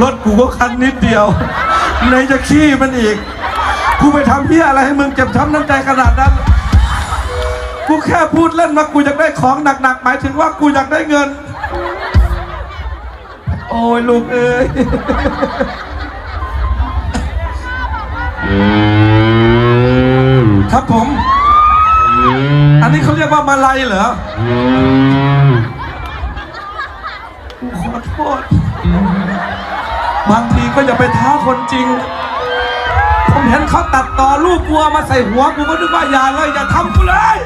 รถกูก็คันนิดเดียวไหนจะขี้มันอีก กูไปทำเพี้ยอะไรให้มึงเจ็บช้ำน้ำใจขนาดนั้น กูแค่พูดเล่นมากูอยากได้ของหนักๆ หมายถึงว่ากูอยากได้เงิน โอ้ยลูกเอ้ยครับผม อันนี้เขาเรียกว่ามาลัยเหรอกูขอโทษ บางทีก็อย่าไปท้าคนจริง ผมเห็นเขาตัดต่อลูกวัวมาใส่หัวกูก็นึกว่าอย่าเลยอย่าทำกูเลย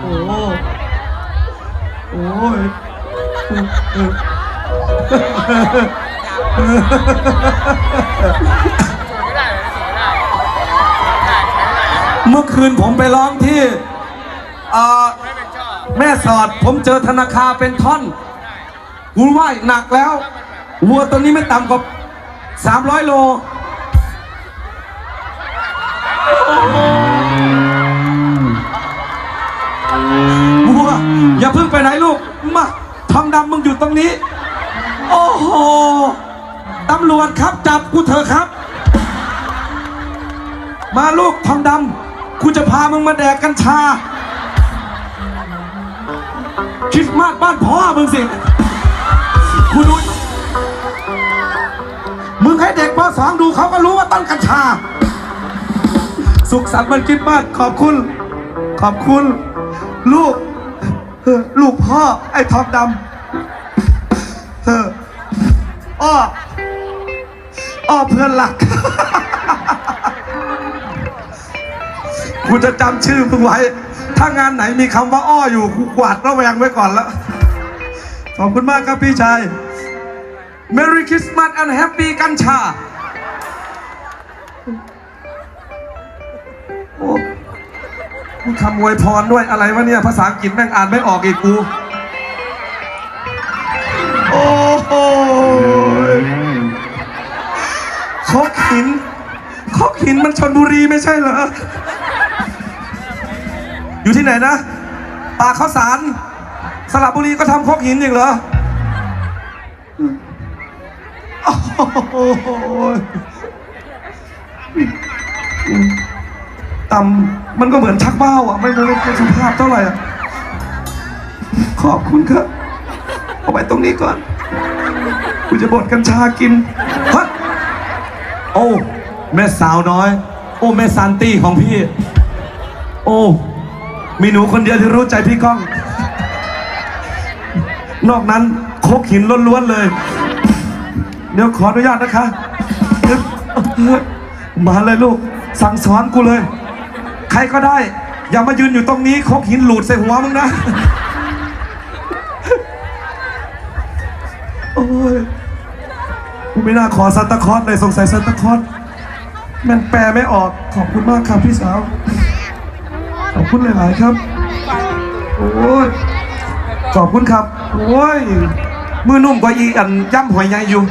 โอ้โอ้ยเมื่อคืนผมไปร้องที่แม่สอด ผมเจอธนาคารเป็นท่อนกูว่าหนักแล้ว วัวตัวนี้ไม่ต่ำกว่าสามร้อยโลบัว อย่าเพิ่งไปไหนลูก มาทองดำมึงอยู่ตรงนี้ โอ้โห ตำรวจครับจับกูเถอะครับ มาลูกทองดำ กูจะพามึงมาแดกกัญชา คริดมาสบ้านพ่อมึงสิกูดูมึงให้เด็กปสองดูเขาก็รู้ว่าต้นกัญชา สุขสันต์วันคริดมาสขอบคุณ ขอบคุณ ลูกเออลูกพ่อ ไอ้ทองดำเอออ้ออ้อเพื่อนหลัก กูจะจำชื่อมึงไว้ ถ้างานไหนมีคำว่าอ้ออยู่กูกวาดระแวงไว้ก่อนแล้ว ขอบคุณมากครับพี่ชาย Merry Christmas and Happy กัญชา โอ้กูคำอวยพรด้วยอะไรวะเนี่ย ภาษาอังกฤษแม่งอ่านไม่ออกอีกกู โอ้โหคกหินคกหินมันชนบุรีไม่ใช่เหรอ อยู่ที่ไหนนะ ปากข้าวสาร สระบุรีก็ทำโคกหินอีกเหรอโอ้โหต่ำมันก็เหมือนชักเบ้าอะไม่ไม่ไม่ไม่สุภาพเท่าไหร่อะ ขอบคุณครับเอาไว้ตรงนี้ก่อนกูจะบดกัญชากินฮะโอ้ แม่สาวน้อย โอ้ แม่ซานตี้ของพี่ โอ้ มีหนูคนเดียวที่รู้ใจพี่ก้อง นอกนั้นโคกหินล้วนๆเลย เดี๋ยวขออนุญาตนะคะ มาเลยลูก สั่งสอนกูเลย ใครก็ได้ อย่ามายืนอยู่ตรงนี้โคกหินหลุดใส่หัวมึงนะ โอ้ยกูไม่น่าขอซันตาคอสเลยสงสัยซันตาคอสแมันแปลไม่ออกขอบคุณมากครับพี่สาว ขอบคุณหลาย ๆ ครับ โอ้ยขอบคุณครับ โอ้ยมือนุ่มกว่าอีอันย่ำหอยใหญ่อยู่